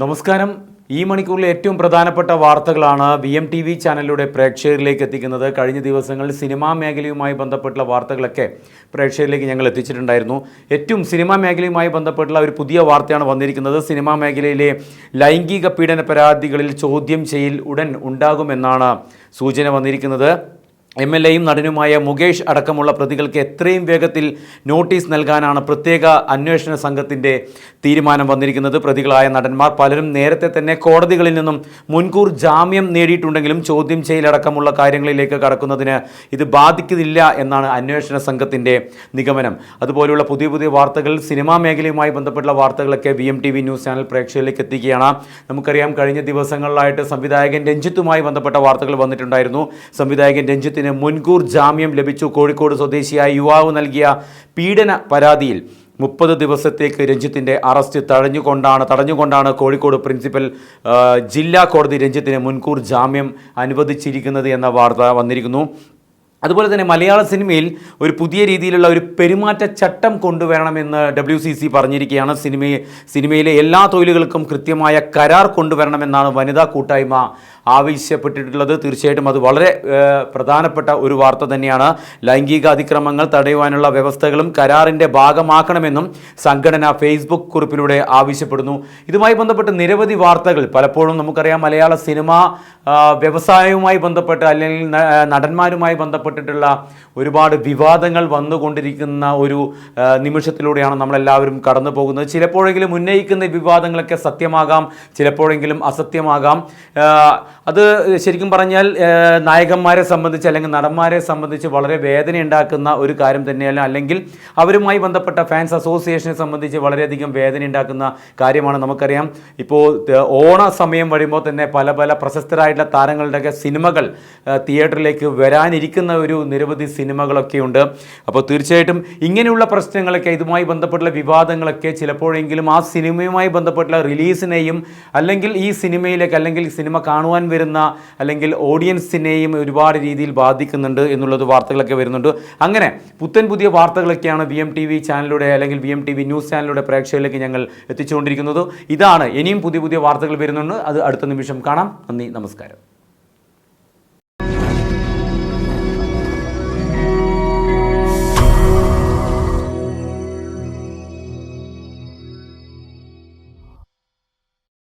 നമസ്കാരം. ഈ മണിക്കൂറിലെ ഏറ്റവും പ്രധാനപ്പെട്ട വാർത്തകളാണ് ബി എം ടി വി ചാനലിലൂടെ പ്രേക്ഷകരിലേക്ക് എത്തിക്കുന്നത്. കഴിഞ്ഞ ദിവസങ്ങളിൽ സിനിമാ മേഖലയുമായി ബന്ധപ്പെട്ടുള്ള വാർത്തകളൊക്കെ പ്രേക്ഷകരിലേക്ക് ഞങ്ങൾ എത്തിച്ചിട്ടുണ്ടായിരുന്നു. ഏറ്റവും സിനിമാ മേഖലയുമായി ബന്ധപ്പെട്ടുള്ള ഒരു പുതിയ വാർത്തയാണ് വന്നിരിക്കുന്നത്. സിനിമാ മേഖലയിലെ ലൈംഗിക പീഡന പരാതികളിൽ ചോദ്യം ചെയ്യൽ ഉടൻ ഉണ്ടാകുമെന്നാണ് സൂചന വന്നിരിക്കുന്നത്. എം എൽ എയും നടനുമായ മുകേഷ് അടക്കമുള്ള പ്രതികൾക്ക് എത്രയും വേഗത്തിൽ നോട്ടീസ് നൽകാനാണ് പ്രത്യേക അന്വേഷണ സംഘത്തിന്റെ തീരുമാനം വന്നിരിക്കുന്നത്. പ്രതികളായ നടന്മാർ പലരും നേരത്തെ തന്നെ കോടതികളിൽ നിന്നും മുൻകൂർ ജാമ്യം നേടിയിട്ടുണ്ടെങ്കിലും ചോദ്യം ചെയ്യലടക്കമുള്ള കാര്യങ്ങളിലേക്ക് കടക്കുന്നതിന് ഇത് ബാധിക്കുന്നില്ല എന്നാണ് അന്വേഷണ സംഘത്തിന്റെ നിഗമനം. അതുപോലെയുള്ള പുതിയ പുതിയ വാർത്തകൾ സിനിമാ മേഖലയുമായി ബന്ധപ്പെട്ടുള്ള വാർത്തകളൊക്കെ V M T V news channel പ്രേക്ഷകരിലേക്ക് എത്തിക്കുകയാണ്. നമുക്കറിയാം കഴിഞ്ഞ ദിവസങ്ങളിലായിട്ട് സംവിധായകൻ രഞ്ജിത്തുമായി ബന്ധപ്പെട്ട വാർത്തകൾ വന്നിട്ടുണ്ടായിരുന്നു. സംവിധായകൻ രഞ്ജിത്തിന് മുൻകൂർ ജാമ്യം ലഭിച്ചു. കോഴിക്കോട് സ്വദേശിയായ യുവാവ് നൽകിയ പീഡന പരാതിയിൽ മുപ്പത് ദിവസത്തേക്ക് രഞ്ജിത്തിന്റെ അറസ്റ്റ് തടഞ്ഞുകൊണ്ടാണ് തടഞ്ഞുകൊണ്ടാണ് കോഴിക്കോട് പ്രിൻസിപ്പൽ ജില്ലാ കോടതി രഞ്ജിത്തിന് മുൻകൂർ ജാമ്യം അനുവദിച്ചിരിക്കുന്നത് എന്ന വാർത്ത വന്നിരിക്കുന്നു. അതുപോലെ തന്നെ മലയാള സിനിമയിൽ ഒരു പുതിയ രീതിയിലുള്ള ഒരു പെരുമാറ്റച്ചട്ടം കൊണ്ടുവരണമെന്ന് ഡബ്ല്യു സി സി പറഞ്ഞിരിക്കുകയാണ്. സിനിമയെ സിനിമയിലെ എല്ലാ തൊഴിലുകൾക്കും കൃത്യമായ കരാർ കൊണ്ടുവരണമെന്നാണ് വനിതാ കൂട്ടായ്മ ആവശ്യപ്പെട്ടിട്ടുള്ളത്. തീർച്ചയായിട്ടും അത് വളരെ പ്രധാനപ്പെട്ട ഒരു വാർത്ത തന്നെയാണ്. ലൈംഗിക അതിക്രമങ്ങൾ തടയുവാനുള്ള വ്യവസ്ഥകളും കരാറിന്റെ ഭാഗമാക്കണമെന്നും സംഘടന ഫേസ്ബുക്ക് കുറിപ്പിലൂടെ ആവശ്യപ്പെടുന്നു. ഇതുമായി ബന്ധപ്പെട്ട് നിരവധി വാർത്തകൾ പലപ്പോഴും നമുക്കറിയാം. മലയാള സിനിമ വ്യവസായവുമായി ബന്ധപ്പെട്ട് അല്ലെങ്കിൽ നടന്മാരുമായി നടന്മാരുമായി ബന്ധപ്പെട്ടിട്ടുള്ള ഒരുപാട് വിവാദങ്ങൾ വന്നുകൊണ്ടിരിക്കുന്ന ഒരു നിമിഷത്തിലൂടെയാണ് നമ്മളെല്ലാവരും കടന്നു പോകുന്നത്. ചിലപ്പോഴെങ്കിലും ഉന്നയിക്കുന്ന വിവാദങ്ങളൊക്കെ സത്യമാകാം ചിലപ്പോഴെങ്കിലും അസത്യമാകാം. അത് ശരിക്കും പറഞ്ഞാൽ നായകന്മാരെ സംബന്ധിച്ച് അല്ലെങ്കിൽ നടന്മാരെ സംബന്ധിച്ച് വളരെ വേദന ഉണ്ടാക്കുന്ന ഒരു കാര്യം തന്നെയല്ല. അല്ലെങ്കിൽ അവരുമായി ബന്ധപ്പെട്ട ഫാൻസ് അസോസിയേഷനെ സംബന്ധിച്ച് വളരെയധികം വേദന ഉണ്ടാക്കുന്ന കാര്യമാണ് നമുക്കറിയാം. ഇപ്പോൾ ഓണ സമയം വരുമ്പോൾ തന്നെ പല പല പ്രശസ്തരായിട്ടുള്ള താരങ്ങളുടെയൊക്കെ സിനിമകൾ തിയേറ്ററിലേക്ക് വരാനിരിക്കുന്ന ഒരു നിരവധി സിനിമകളൊക്കെ ഉണ്ട്. അപ്പോൾ തീർച്ചയായിട്ടും ഇങ്ങനെയുള്ള പ്രശ്നങ്ങളൊക്കെ ഇതുമായി ബന്ധപ്പെട്ടുള്ള വിവാദങ്ങളൊക്കെ ചിലപ്പോഴെങ്കിലും ആ സിനിമയുമായി ബന്ധപ്പെട്ടുള്ള റിലീസിനെയും അല്ലെങ്കിൽ ഈ സിനിമയിലേക്ക് അല്ലെങ്കിൽ സിനിമ കാണുവാൻ വരുന്ന അല്ലെങ്കിൽ ഓഡിയൻസിനെയും ഒരുപാട് രീതിയിൽ ബാധിക്കുന്നുണ്ട് എന്നുള്ളത് വാർത്തകളൊക്കെ വരുന്നുണ്ട്. അങ്ങനെ പുത്തൻ പുതിയ വാർത്തകളൊക്കെയാണ് വി എം ടി വി ചാനലിലൂടെ അല്ലെങ്കിൽ V M T V news ചാനലിലൂടെ പ്രേക്ഷകരിലേക്ക് ഞങ്ങൾ എത്തിച്ചുകൊണ്ടിരിക്കുന്നത്. ഇതാണ് ഇനിയും പുതിയ പുതിയ വാർത്തകൾ വരുന്നുണ്ട്. അത് അടുത്ത നിമിഷം കാണാം. നന്ദി നമസ്കാരം.